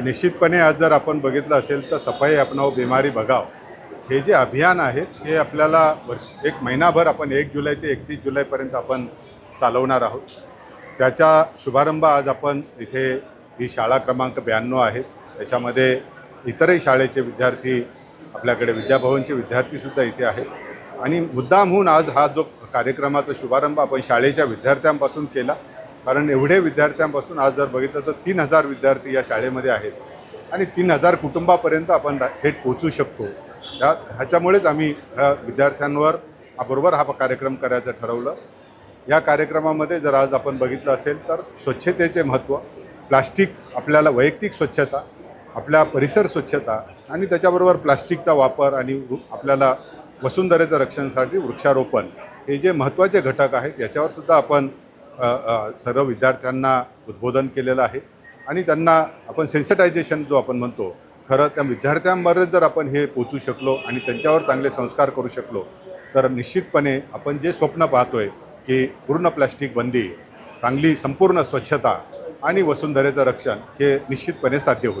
निश्चितपणे आज जर आपण बघितलं असेल तर सफाई अपनाव बिमारी बघाव. हे जे अभियान आहे हे आपल्याला वर्ष एक महिनाभर आपण एक जुलै ते एकतीस जुलैपर्यंत आपण चालवणार आहोत. त्याचा शुभारंभ आज आपण इथे ही शाळा क्रमांक ब्याण्णव आहे. त्याच्यामध्ये इतरही शाळेचे विद्यार्थी आपल्याकडे विद्याभवनचे विद्यार्थीसुद्धा इथे आहेत. आणि मुद्दामहून आज हा जो कार्यक्रमाचा शुभारंभ आपण शाळेच्या विद्यार्थ्यांपासून केला कारण एवढे विद्यार्थ्यांपासून आज जर बघितलं तर तीन हजार विद्यार्थी या शाळेमध्ये आहेत. आणि तीन हजार कुटुंबापर्यंत आपण थेट पोचू शकतो. ह्या ह्याच्यामुळेच आम्ही ह्या विद्यार्थ्यांवर बरोबर हा कार्यक्रम करायचं ठरवलं. या कार्यक्रमामध्ये जर आज आपण बघितलं असेल तर स्वच्छतेचे महत्त्व प्लास्टिक आपल्याला वैयक्तिक स्वच्छता आपल्या परिसर स्वच्छता आणि त्याच्याबरोबर प्लास्टिकचा वापर आणि आपल्याला वसुंधरेचं रक्षणासाठी वृक्षारोपण हे जे महत्त्वाचे घटक आहेत याच्यावरसुद्धा आपण सर्व विद्यार्थ्यांना उद्बोधन केलेलं आहे. आणि त्यांना आपण सेन्सिटायझेशन जो आपण म्हणतो खरं त्या विद्यार्थ्यांबरोबर जर आपण हे पोचू शकलो आणि त्यांच्यावर चांगले संस्कार करू शकलो तर निश्चितपणे आपण जे स्वप्न पाहतोय की पूर्ण प्लास्टिक बंदी चांगली संपूर्ण स्वच्छता आणि वसुंधरेचं रक्षण हे निश्चितपणे साध्य होईल.